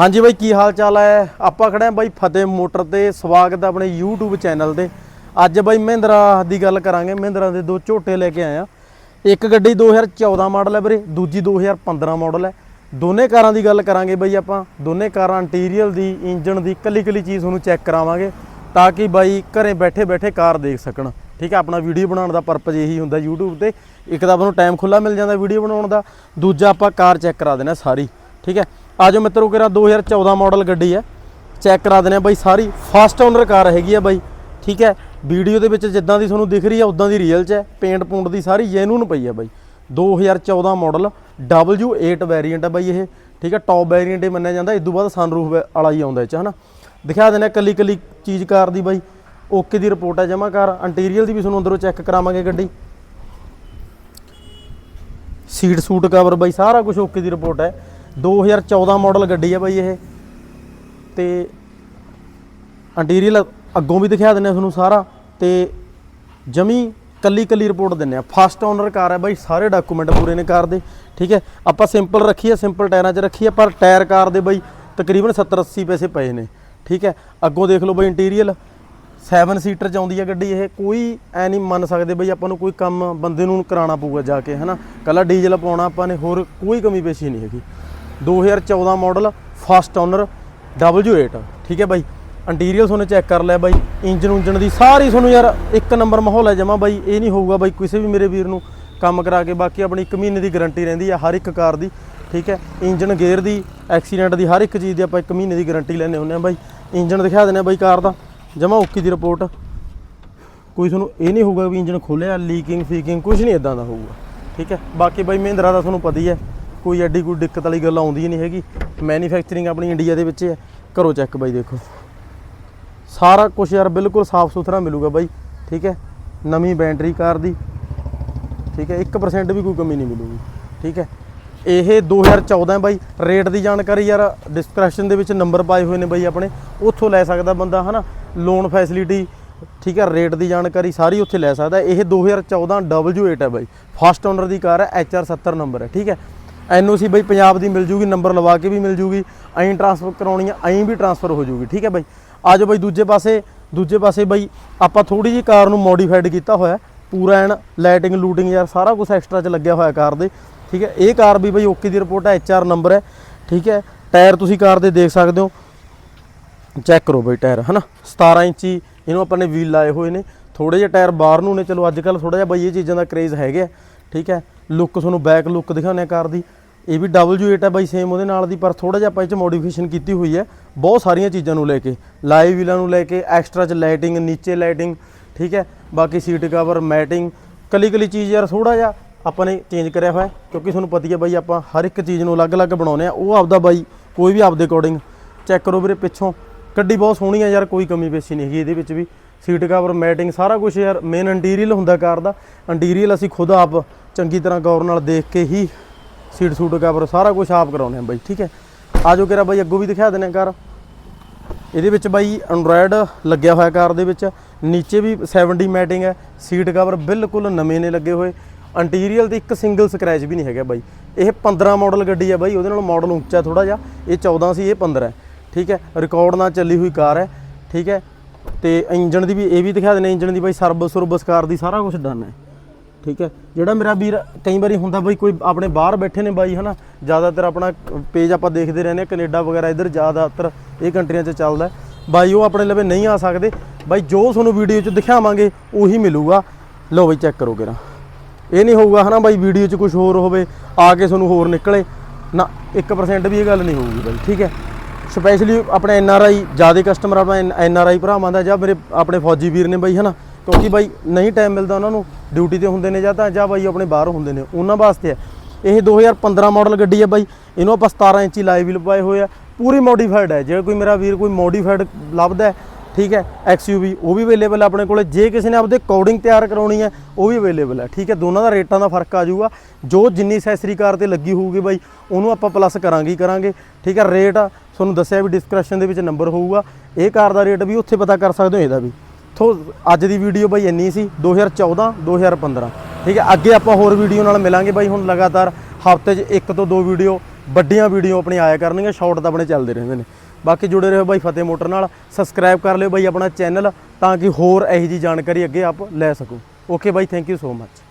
ਹਾਂਜੀ ਬਾਈ, ਕੀ ਹਾਲ ਚਾਲ ਹੈ? ਆਪਾਂ ਖੜੇ ਆ ਬਾਈ ਫਤਿਹ ਮੋਟਰ ਤੇ। ਸਵਾਗਤ ਹੈ ਆਪਣੇ YouTube ਚੈਨਲ ਤੇ। ਅੱਜ ਬਾਈ ਮਹਿੰਦਰਾ ਦੀ ਗੱਲ ਕਰਾਂਗੇ। ਮਹਿੰਦਰਾ ਦੇ ਦੋ ਝੋਟੇ ਲੈ ਕੇ ਆਏ ਆ। ਇੱਕ ਗੱਡੀ 2014 ਮਾਡਲ ਹੈ ਵੀਰੇ, ਦੂਜੀ 2015 ਮਾਡਲ ਹੈ। ਦੋਨੇ ਕਾਰਾਂ ਦੀ ਗੱਲ ਕਰਾਂਗੇ ਬਾਈ ਆਪਾਂ। ਦੋਨੇ ਕਾਰਾਂ ਇੰਟੀਰੀਅਰ ਦੀ ਇੰਜਨ ਦੀ ਕੱਲੀ ਕੱਲੀ ਚੀਜ਼ ਤੁਹਾਨੂੰ ਚੈੱਕ ਕਰਾਵਾਂਗੇ ਤਾਂ ਕਿ ਬਾਈ ਘਰੇ ਬੈਠੇ ਬੈਠੇ ਕਾਰ ਦੇਖ ਸਕਣ। ਠੀਕ ਹੈ, ਆਪਣਾ ਵੀਡੀਓ ਬਣਾਉਣ ਦਾ ਪਰਪਸ ਇਹੀ ਹੁੰਦਾ YouTube ਤੇ। ਇੱਕ ਤਾਂ ਆਪਾਂ ਨੂੰ ਟਾਈਮ ਖੁੱਲਾ ਮਿਲ ਜਾਂਦਾ ਵੀਡੀਓ ਬਣਾਉਣ ਦਾ। ਦੂਜਾ ਆਪਾਂ ਕਾਰ ਚੈੱਕ ਕਰਾ ਦੇਣਾ ਸਾਰੀ। ਠੀਕ ਹੈ? ਆਜੋ ਮਿੱਤਰੋ ਕਿਰਾ 2014 ਮਾਡਲ ਗੱਡੀ ਹੈ। ਚੈੱਕ ਕਰਾ ਦਿੰਦੇ ਆ ਬਾਈ, ਸਾਰੀ ਫਸਟ ਓਨਰ ਕਾਰ ਹੈਗੀ ਆ ਬਾਈ। ਠੀਕ ਹੈ? ਵੀਡੀਓ ਦੇ ਵਿੱਚ ਜਿੱਦਾਂ ਦੀ ਤੁਹਾਨੂੰ ਦਿਖ ਰਹੀ ਆ ਉਦਾਂ ਦੀ ਰੀਅਲ ਚ ਹੈ। ਪੇਂਟ ਪੂੰਟ ਦੀ ਸਾਰੀ ਜੈਨੂਨ ਪਈ ਆ ਬਾਈ। 2014 ਮਾਡਲ W8 ਵੈਰੀਐਂਟ ਆ ਬਾਈ ਇਹ। ਠੀਕ ਹੈ? ਟੌਪ ਵੈਰੀਐਂਟ ਇਹ ਮੰਨਿਆ ਜਾਂਦਾ। ਇਸ ਤੋਂ ਬਾਅਦ ਸਨਰੂਫ ਵਾਲਾ ਹੀ ਆਉਂਦਾ ਇਹ ਚ, ਹਨਾ? ਦਿਖਾ ਦਿੰਦੇ ਆ ਕੱਲੀ ਕੱਲੀ ਚੀਜ਼ ਕਾਰ ਦੀ ਬਾਈ। ਓਕੇ ਦੀ ਰਿਪੋਰਟ ਹੈ ਜਮਾ ਕਾਰ। ਇੰਟੀਰੀਅਰ ਦੀ ਵੀ ਤੁਹਾਨੂੰ ਅੰਦਰੋਂ ਚੈੱਕ ਕਰਾਵਾਂਗੇ ਗੱਡੀ। ਸੀਟ ਸੂਟ ਕਵਰ ਬਾਈ, ਸਾਰਾ ਕੁਝ ਓਕੇ ਦੀ ਰਿਪੋਰਟ ਹੈ। 2014 ਮਾਡਲ ਗੱਡੀ ਹੈ ਬਾਈ ਇਹ। ਤੇ ਇੰਟੀਰੀਅਰ ਅੱਗੋਂ ਵੀ ਦਿਖਾ ਦਿੰਨੇ ਆ ਤੁਹਾਨੂੰ ਸਾਰਾ। ਤੇ ਜਮੀ ਕੱਲੀ ਕੱਲੀ ਰਿਪੋਰਟ ਦਿੰਨੇ ਆ। ਫਸਟ ਓਨਰ ਕਾਰ ਹੈ ਬਾਈ, ਸਾਰੇ ਡਾਕੂਮੈਂਟ ਪੂਰੇ ਨੇ ਕਾਰ ਦੇ। ਠੀਕ ਹੈ? ਆਪਾਂ ਸਿੰਪਲ ਰੱਖੀ ਹੈ ਸਿੰਪਲ ਟਾਇਰਾਂ 'ਚ ਰੱਖੀ ਹੈ ਪਰ ਟਾਇਰ ਕਾਰ ਦੇ ਬਾਈ ਤਕਰੀਬਨ 70 80 ਪੈਸੇ ਪਏ ਨੇ। ਠੀਕ ਹੈ? ਅੱਗੋਂ ਦੇਖ ਲਓ ਬਾਈ ਇੰਟੀਰੀਅਰ 7 ਸੀਟਰ ਚ ਆਉਂਦੀ ਹੈ ਗੱਡੀ ਇਹ। ਕੋਈ ਐ ਨਹੀਂ ਮੰਨ ਸਕਦੇ ਬਈ ਆਪਾਂ ਨੂੰ ਕੋਈ ਕੰਮ ਬੰਦੇ ਨੂੰ ਕਰਾਉਣਾ ਪਊਗਾ ਜਾ ਕੇ, ਹਨਾ? ਕੱਲਾ ਡੀਜ਼ਲ ਪਾਉਣਾ ਆਪਾਂ ਨੇ, ਹੋਰ ਕੋਈ ਕਮੀ ਪੇਸ਼ੀ ਨਹੀਂ ਹੈਗੀ। 2014 ਮਾਡਲ ਫਸਟ ਓਨਰ W8 ਠੀਕ ਹੈ ਬਾਈ ਇੰਟੀਰੀਅਰ ਤੁਹਾਨੂੰ ਚੈੱਕ ਕਰ ਲਿਆ ਬਾਈ ਇੰਜਨ ਉਂਜਨ ਦੀ ਸਾਰੀ ਤੁਹਾਨੂੰ ਯਾਰ ਇੱਕ ਨੰਬਰ ਮਾਹੌਲ ਹੈ ਜਮਾ ਬਾਈ, ਇਹ ਨਹੀਂ ਹੋਊਗਾ ਬਾਈ ਕਿਸੇ ਵੀ ਮੇਰੇ ਵੀਰ ਨੂੰ ਕੰਮ ਕਰਾ ਕੇ, ਬਾਕੀ ਆਪਣੀ ਇੱਕ ਮਹੀਨੇ ਦੀ ਗਾਰੰਟੀ ਰਹਿੰਦੀ ਹੈ ਹਰ ਇੱਕ ਕਾਰ ਦੀ, ਠੀਕ ਹੈ ਇੰਜਨ ਗੇਅਰ ਦੀ ਐਕਸੀਡੈਂਟ ਦੀ, ਹਰ ਇੱਕ ਚੀਜ਼ ਦੀ ਆਪਾਂ ਇੱਕ ਮਹੀਨੇ ਦੀ ਗਾਰੰਟੀ ਲੈਂਦੇ ਹੁੰਦੇ ਆ ਬਾਈ। ਇੰਜਨ ਦਿਖਾ ਦਿੰਦੇ ਆ ਬਾਈ ਕਾਰ ਦਾ, ਜਮਾ ਓਕੀ ਦੀ ਰਿਪੋਰਟ ਕੋਈ ਤੁਹਾਨੂੰ ਇਹ ਨਹੀਂ ਹੋਊਗਾ ਵੀ ਇੰਜਨ ਖੋਲਿਆ ਲੀਕਿੰਗ ਫੀਕਿੰਗ ਕੁਝ ਨਹੀਂ ਇਦਾਂ ਦਾ ਹੋਊਗਾ, ਠੀਕ ਹੈ, ਬਾਕੀ ਬਾਈ ਮਹਿੰਦਰਾ ਦਾ ਤੁਹਾਨੂੰ ਪਤਾ ਹੀ ਹੈ। ਕੋਈ ਐਡੀ ਕੋਈ ਦਿੱਕਤ ਵਾਲੀ ਗੱਲ ਆਉਂਦੀ ਨਹੀਂ ਹੈਗੀ। ਮੈਨੂਫੈਕਚਰਿੰਗ ਆਪਣੀ ਇੰਡੀਆ ਦੇ ਵਿੱਚ ਹੈ ਕਰੋ ਚੈੱਕ ਬਾਈ ਦੇਖੋ। ਸਾਰਾ ਕੁਝ ਯਾਰ ਬਿਲਕੁਲ ਸਾਫ਼ ਸੁਥਰਾ ਮਿਲੂਗਾ ਬਾਈ, ਠੀਕ ਹੈ? ਨਵੀਂ ਬੈਟਰੀ ਕਾਰ ਦੀ, ਠੀਕ ਹੈ? 1% ਵੀ ਕੋਈ ਕਮੀ ਨਹੀਂ ਮਿਲੂਗੀ, ਠੀਕ ਹੈ? ਇਹ 2014 ਹੈ ਬਾਈ ਰੇਟ ਦੀ ਜਾਣਕਾਰੀ ਯਾਰ ਡਿਸਕ੍ਰਿਪਸ਼ਨ ਦੇ ਵਿੱਚ ਨੰਬਰ ਪਾਏ ਹੋਏ ਨੇ ਬਾਈ ਆਪਣੇ। ਉੱਥੋਂ ਲੈ ਸਕਦਾ ਬੰਦਾ, ਹਨਾ? ਲੋਨ ਫੈਸਿਲਿਟੀ ਠੀਕ ਹੈ? ਰੇਟ ਦੀ ਜਾਣਕਾਰੀ ਸਾਰੀ ਉੱਥੇ ਲੈ ਸਕਦਾ। ਇਹ 2014 W8 ਹੈ ਬਾਈ। ਫਸਟ ਓਨਰ ਦੀ ਕਾਰ ਹੈ HR70 ਨੰਬਰ ਹੈ, ਠੀਕ ਹੈ? ਐਨਓਸੀ ਬਾਈ ਪੰਜਾਬ ਦੀ ਮਿਲ ਜੂਗੀ, ਨੰਬਰ ਲਵਾ ਕੇ ਵੀ ਮਿਲ ਜੂਗੀ, ਐਂ ਟ੍ਰਾਂਸਫਰ ਕਰਾਉਣੀ ਆ, ਐਂ ਵੀ ਟ੍ਰਾਂਸਫਰ ਹੋ ਜੂਗੀ, ਠੀਕ ਹੈ ਬਾਈ? ਆਜੋ ਬਾਈ ਦੂਜੇ ਪਾਸੇ ਦੂਜੇ ਪਾਸੇ ਬਾਈ ਆਪਾਂ ਥੋੜੀ ਜੀ ਕਾਰ ਨੂੰ ਮੋਡੀਫਾਈਡ ਕੀਤਾ ਹੋਇਆ, ਪੂਰਾ ਐਨ ਲਾਈਟਿੰਗ ਲੂਟਿੰਗ ਯਾਰ ਸਾਰਾ ਕੁਝ ਐਕਸਟਰਾ ਚ ਲੱਗਿਆ ਹੋਇਆ ਕਾਰ ਦੇ, ਠੀਕ ਹੈ? ਇਹ ਕਾਰ ਵੀ ਬਾਈ ਓਕੇ ਦੀ ਰਿਪੋਰਟ ਹੈ HR ਨੰਬਰ ਹੈ, ਠੀਕ ਹੈ? ਟਾਇਰ ਤੁਸੀਂ ਕਾਰ ਦੇ ਦੇਖ ਸਕਦੇ ਹੋ। ਚੈੱਕ ਕਰੋ ਬਈ ਟਾਇਰ ਹਨਾ? 17 ਇੰਚੀ, ਇਹਨੂੰ ਆਪਾਂ ਨੇ ਵੀਲ ਲਾਏ ਹੋਏ ਨੇ। ਥੋੜੇ ਜਿਹੇ ਟਾਇਰ ਬਾਹਰ ਨੂੰ ਨੇ, ਚਲੋ ਅੱਜ ਕੱਲ ਥੋੜਾ ਜਿਹਾ ਬਈ ਇਹ ਚੀਜ਼ਾਂ ਦਾ ਕ੍ਰੇਜ਼ ਹੈਗਾ ਠੀਕ ਹੈ? ਲੁੱਕ ਤੁਹਾਨੂੰ ਬੈਕ ਲੁੱਕ ਦਿਖਾਉਂਦੇ ਆ ਕਾਰ ਦੀ। ਇਹ ਵੀ W8 ਹੈ ਬਾਈ ਸੇਮ ਉਹਦੇ ਨਾਲ ਦੀ, ਪਰ ਥੋੜਾ ਜਿਹਾ ਆਪਾਂ ਇਹ ਚ ਮੋਡੀਫਿਕੇਸ਼ਨ ਕੀਤੀ ਹੋਈ ਹੈ। ਬਹੁਤ ਸਾਰੀਆਂ ਚੀਜ਼ਾਂ ਨੂੰ ਲੈ ਕੇ ਲਾਈਵ ਵੀਲਾਂ ਨੂੰ ਲੈ ਕੇ ਐਕਸਟਰਾ ਚ ਲਾਈਟਿੰਗ ਨੀਚੇ ਲਾਈਟਿੰਗ ਠੀਕ ਹੈ। ਬਾਕੀ ਸੀਟ ਕਵਰ ਮੈਟਿੰਗ ਕੱਲੀ ਕੱਲੀ ਚੀਜ਼ ਯਾਰ ਥੋੜਾ ਜਿਹਾ ਆਪਾਂ ਨੇ ਚੇਂਜ ਕਰਿਆ ਹੋਇਆ ਕਿਉਂਕਿ ਤੁਹਾਨੂੰ ਪਤਾ ਹੀ ਹੈ ਬਾਈ, ਆਪਾਂ ਹਰ ਇੱਕ ਚੀਜ਼ ਨੂੰ ਅਲੱਗ-ਅਲੱਗ ਬਣਾਉਨੇ ਆ ਉਹ ਆਪਦਾ ਬਾਈ, ਕੋਈ ਵੀ ਆਪਦੇ ਅਕੋਰਡਿੰਗ ਚੈੱਕ ਕਰੋ ਵੀਰੇ ਪਿੱਛੋਂ। ਗੱਡੀ ਬਹੁਤ ਸੋਹਣੀ ਆ ਯਾਰ, ਕੋਈ ਕਮੀ ਪੇਸ਼ੀ ਨਹੀਂ ਹੈਗੀ ਇਹਦੇ ਵਿੱਚ ਵੀ। ਸੀਟ ਕਵਰ ਮੈਟਿੰਗ ਸਾਰਾ ਕੁਝ ਯਾਰ ਮੇਨ ਇੰਟੀਰੀਅਲ ਹੁੰਦਾ ਕਾਰ ਦਾ। ਇੰਟੀਰੀਅਲ ਅਸੀਂ ਖੁਦ ਆਪ ਚੰਗੀ ਤਰ੍ਹਾਂ ਗੌਰ ਨਾਲ ਦੇਖ ਕੇ ਹੀ ਸੀਟ ਸੂਟ ਕਵਰ ਸਾਰਾ ਕੁਝ ਆਪ ਕਰਾਉਨੇ ਆ ਬਾਈ, ਠੀਕ ਹੈ? ਆਜੋ ਕਿਰਾ ਬਾਈ, ਅੱਗੋਂ ਵੀ ਦਿਖਾ ਦਿੰਦੇ ਆ ਕਾਰ। ਇਹਦੇ ਵਿੱਚ ਬਾਈ ਐਂਡਰੋਇਡ ਲੱਗਿਆ ਹੋਇਆ ਕਾਰ ਦੇ ਵਿੱਚ, ਨੀਚੇ ਵੀ 70 ਮੈਟਿੰਗ ਹੈ, ਸੀਟ ਕਵਰ ਬਿਲਕੁਲ ਨਵੇਂ ਨੇ ਲੱਗੇ ਹੋਏ। ਇੰਟੀਰੀਅਰ ਤੇ ਇੱਕ ਸਿੰਗਲ ਸਕ੍ਰੈਚ ਵੀ ਨਹੀਂ ਹੈਗਾ ਬਾਈ। ਇਹ 15 ਮਾਡਲ ਗੱਡੀ ਹੈ ਬਾਈ, ਉਹਦੇ ਨਾਲ ਮਾਡਲ ਉੱਚਾ ਥੋੜਾ ਜਿਹਾ, ਇਹ 14 ਸੀ, ਇਹ 15 ਹੈ, ਠੀਕ ਹੈ? ਰਿਕਾਰਡ ਨਾਲ ਚੱਲੀ ਹੋਈ ਕਾਰ ਹੈ, ਠੀਕ ਹੈ? ਤੇ ਇੰਜਨ ਦੀ ਵੀ, ਇਹ ਵੀ ਦਿਖਾ ਦਿੰਦੇ ਇੰਜਨ ਦੀ ਬਾਈ ਸਰਵਿਸ ਸੁਰਬਸ ਕਾਰ ਦੀ ਸਾਰਾ ਕੁਝ ਡਨ ਹੈ। ਠੀਕ ਹੈ? ਜਿਹੜਾ ਮੇਰਾ ਵੀਰ ਕਈ ਵਾਰੀ ਹੁੰਦਾ ਬਈ ਕੋਈ ਆਪਣੇ ਬਾਹਰ ਬੈਠੇ ਨੇ ਬਾਈ, ਹਨਾ? ਜ਼ਿਆਦਾਤਰ ਆਪਣਾ ਪੇਜ ਆਪਾਂ ਦੇਖਦੇ ਰਹਿੰਦੇ ਹਾਂ, ਕੈਨੇਡਾ ਵਗੈਰਾ ਇਧਰ ਜ਼ਿਆਦਾਤਰ ਇਹ ਕੰਟਰੀਆਂ 'ਚ ਚੱਲਦਾ ਬਾਈ, ਉਹ ਆਪਣੇ ਲਵੇ ਨਹੀਂ ਆ ਸਕਦੇ। ਬਾਈ, ਜੋ ਤੁਹਾਨੂੰ ਵੀਡੀਓ 'ਚ ਦਿਖਾਵਾਂਗੇ, ਉਹੀ ਮਿਲੂਗਾ। ਲਓ ਬਾਈ, ਚੈੱਕ ਕਰੋ ਕਿਰਾ ਇਹ ਨਹੀਂ ਹੋਊਗਾ, ਹਨਾ ਬਾਈ, ਵੀਡੀਓ 'ਚ ਕੁਝ ਹੋਰ ਹੋਵੇ, ਆ ਕੇ ਤੁਹਾਨੂੰ ਹੋਰ ਨਿਕਲੇ। ਨਾ 1% ਵੀ ਇਹ ਗੱਲ ਨਹੀਂ ਹੋਊਗੀ ਬਾਈ, ਠੀਕ ਹੈ? ਸਪੈਸ਼ਲੀ ਆਪਣੇ ਐਨ ਆਰ ਆਈ ਜ਼ਿਆਦਾ ਕਸਟਮਰ ਆਪਣਾ ਐਨ ਆਰ ਆਈ ਭਰਾਵਾਂ ਦਾ ਜਾਂ ਮੇਰੇ ਆਪਣੇ ਫੌਜੀ ਵੀਰ ਨੇ ਬਾਈ, ਹਨਾ? ਕਿਉਂਕਿ ਬਾਈ ਨਹੀਂ ਟਾਈਮ ਮਿਲਦਾ ਉਹਨਾਂ ਨੂੰ ਡਿਊਟੀ ਤੇ ਹੁੰਦੇ ਨੇ ਜਾਂ ਤਾਂ ਜਾਂ ਬਾਈ ਆਪਣੇ ਬਾਹਰ ਹੁੰਦੇ ਨੇ, ਉਹਨਾਂ ਵਾਸਤੇ ਹੈ ਇਹ 2015 ਮਾਡਲ ਗੱਡੀ ਹੈ ਬਾਈ, ਇਹਨੂੰ ਆਪਾਂ 17 ਇੰਚੀ ਲਾਈਵ ਵੀ ਲਵਾਏ ਹੋਏ ਆ, ਪੂਰੀ ਮੋਡੀਫਾਈਡ ਹੈ ਜੇ ਕੋਈ ਮੇਰਾ ਵੀਰ ਕੋਈ ਮੋਡੀਫਾਈਡ ਲੱਭਦਾ ਹੈ, ਠੀਕ ਹੈ ਐਕਸਯੂਵੀ ਉਹ ਵੀ ਅਵੇਲੇਬਲ ਹੈ ਆਪਣੇ ਕੋਲੇ। ਜੇ ਕਿਸੇ ਨੇ ਆਪਦੇ ਕੋਡਿੰਗ ਤਿਆਰ ਕਰਾਉਣੀ ਹੈ, ਉਹ ਵੀ ਅਵੇਲੇਬਲ ਹੈ ਠੀਕ ਹੈ। ਦੋਨਾਂ ਦਾ ਰੇਟਾਂ ਦਾ ਫ਼ਰਕ ਆ ਜਾਊਗਾ। ਜੋ ਜਿੰਨੀ ਅਸੈਸਰੀ ਕਾਰ ਤੇ ਲੱਗੀ ਹੋਊਗੀ ਬਾਈ, ਉਹਨੂੰ ਆਪਾਂ ਪਲੱਸ ਕਰਾਂਗੇ ਹੀ ਕਰਾਂਗੇ, ਠੀਕ ਹੈ। ਰੇਟ ਤੁਹਾਨੂੰ ਦੱਸਿਆ ਵੀ ਡਿਸਕ੍ਰਿਪਸ਼ਨ ਦੇ ਵਿੱਚ ਨੰਬਰ ਹੋਊਗਾ। ਇਹ ਕਾਰ ਦਾ ਰੇਟ ਵੀ ਉੱਥੇ ਪਤਾ ਕਰ ਸਕਦੇ ਹੋ, ਇਹਦਾ ਵੀ। ਥੋ ਅੱਜ ਦੀ ਵੀਡੀਓ ਬਾਈ ਇੰਨੀ ਸੀ 2014 2015 ਠੀਕ ਹੈ, ਅੱਗੇ ਆਪਾਂ ਹੋਰ ਵੀਡੀਓ ਨਾਲ ਮਿਲਾਂਗੇ ਬਾਈ, ਹੁਣ ਲਗਾਤਾਰ ਹਫ਼ਤੇ 'ਚ ਇੱਕ ਤੋਂ ਦੋ ਵੀਡੀਓ, ਵੱਡੀਆਂ ਵੀਡੀਓ ਆਪਣੀ ਆਇਆ ਕਰਨਗੀਆਂ, ਸ਼ਾਰਟ ਤਾਂ ਆਪਣੇ ਚੱਲਦੇ ਰਹਿੰਦੇ ਨੇ। ਬਾਕੀ ਜੁੜੇ ਰਹੋ ਬਾਈ ਫਤਿਹ ਮੋਟਰ ਨਾਲ, ਸਬਸਕ੍ਰਾਈਬ ਕਰ ਲਿਓ ਬਾਈ ਆਪਣਾ ਚੈਨਲ, ਤਾਂ ਕਿ ਹੋਰ ਇਹੋ ਜੀ ਜਾਣਕਾਰੀ ਅੱਗੇ ਆਪ ਲੈ ਸਕੋ। Okay bye thank you so much